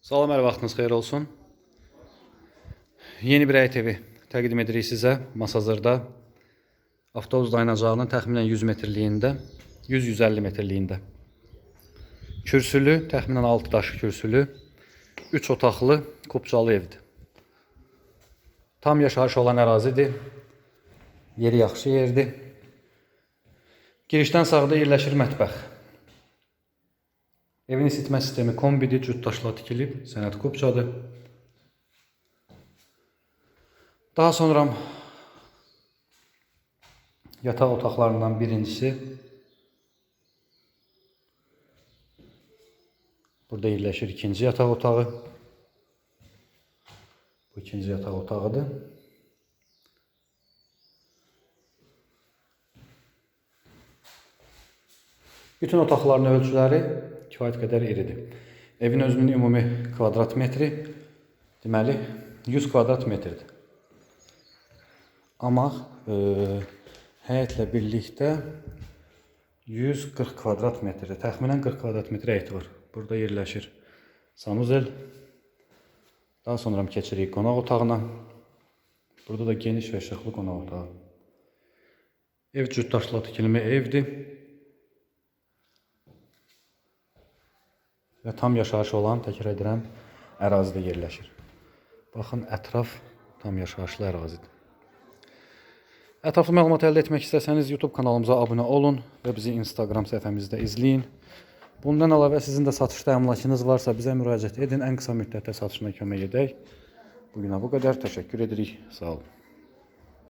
Salam, hər vaxtınız xeyir olsun. Yeni bir ITV təqdim edirik sizə. Masazırda avtobus dayanacağının təxminən 100 metrliyində, 100-150 metrliyində. Kürsülü, təxminən 6 daş kürsülü, 3 otaqlı kupçalı evdir. Tam yaşayış olan ərazidir. Yeri yaxşı yerdir. Girişdən sağda yerləşir mətbəx. Evin isitmə sistemi kombidir, cüt daşla tikilib, sənət kupçadır. Daha sonra yataq otaqlarından birincisi burada yerləşir ikinci yataq otağı. Bu ikinci yataq otağıdır. Bütün otaqların ölçüləri kifayət qədər iridir. Evin özünün ümumi kvadrat metri deməli 100 kvadrat metrdir. Amma e, həyətlə birlikdə 140 kvadrat metrdir. Təxminən 40 kvadrat metr həyəti var. Burada yerləşir sanuzel. Daha sonra keçirik qonaq otağına. Burada da geniş və işıqlı qonaq otağı. Ev cütdaşla tikilmə evdir. Və tam yaşayış olan, təkrar edirəm, ərazidə yerləşir. Baxın, ətraf tam yaşayışlı ərazidir. Ətraflı məlumat əldə etmək istəsəniz YouTube kanalımıza abunə olun və bizi Instagram səhifəmizdə izləyin. Bundan əlavə sizin də satışda əmlakınız varsa bizə müraciət edin. Ən qısa müddətdə satışına kömək edək. Bu günə bu qədər. Təşəkkür edirik. Sağ olun.